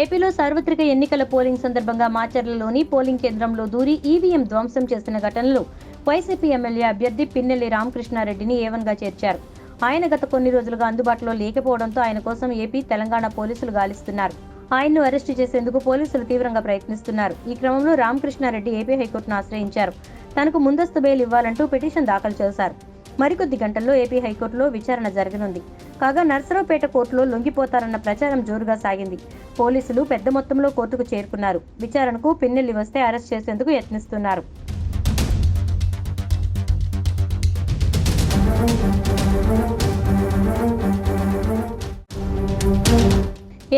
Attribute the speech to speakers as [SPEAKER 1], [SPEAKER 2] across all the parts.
[SPEAKER 1] ఏపీలో సార్వత్రిక ఎన్నికల పోలింగ్ సందర్భంగా మాచర్లలోని పోలింగ్ కేంద్రంలో దూరి ఈవీఎం ధ్వంసం చేసిన ఘటనలో వైసీపీ ఎమ్మెల్యే అభ్యర్థి పిన్నెల్లి రామకృష్ణారెడ్డిని ఏవన్గా చేర్చారు. ఆయన గత కొన్ని రోజులుగా అందుబాటులో లేకపోవడంతో ఆయన కోసం ఏపీ తెలంగాణ పోలీసులు గాలిస్తున్నారు. ఆయన్ను అరెస్టు చేసేందుకు పోలీసులు తీవ్రంగా ప్రయత్నిస్తున్నారు. ఈ క్రమంలో రామకృష్ణారెడ్డి ఏపీ హైకోర్టును ఆశ్రయించారు. తనకు ముందస్తు బెయిల్ ఇవ్వాలంటూ పిటిషన్ దాఖలు చేశారు. మరికొద్ది గంటల్లో ఏపీ హైకోర్టులో విచారణ జరగనుంది. కాగా నర్సరావుపేట కోర్టులో లొంగిపోతారన్న ప్రచారం జోరుగా సాగింది. పోలీసులు పెద్ద మొత్తంలో కోర్టుకు చేరుకున్నారు. విచారణకు పిన్నెల్లి వస్తే అరెస్ట్ చేసేందుకు యత్నిస్తున్నారు.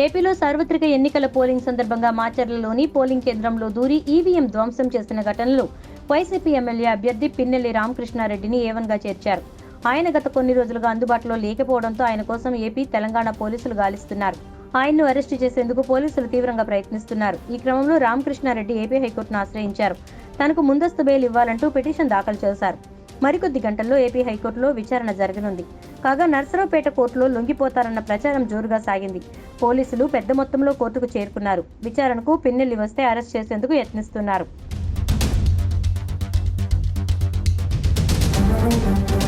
[SPEAKER 1] ఏపీలో సార్వత్రిక ఎన్నికల పోలింగ్ సందర్భంగా మాచర్లలోని పోలింగ్ కేంద్రంలో దూరి ఈవీఎం ధ్వంసం చేసిన ఘటనలో వైసీపీ ఎమ్మెల్యే అభ్యర్థి పిన్నెల్లి రామకృష్ణారెడ్డిని ఏవన్గా చేర్చారు. ఆయన గత కొన్ని రోజులుగా అందుబాటులో లేకపోవడంతో ఆయన కోసం ఏపీ తెలంగాణ పోలీసులు గాలిస్తున్నారు. ఆయన్ను అరెస్టు చేసేందుకు పోలీసులు తీవ్రంగా ప్రయత్నిస్తున్నారు. ఈ క్రమంలో రామకృష్ణారెడ్డి ఏపీ హైకోర్టును ఆశ్రయించారు. తనకు ముందస్తు బెయిల్ ఇవ్వాలంటూ పిటిషన్ దాఖలు చేశారు. మరికొద్ది గంటల్లో ఏపీ హైకోర్టులో విచారణ జరగనుంది. కాగా నర్సరావుపేట కోర్టులో లొంగిపోతారన్న ప్రచారం జోరుగా సాగింది. పోలీసులు పెద్ద మొత్తంలో కోర్టుకు చేరుకున్నారు. విచారణకు పిన్నెల్లి వస్తే అరెస్ట్ చేసేందుకు యత్నిస్తున్నారు. Música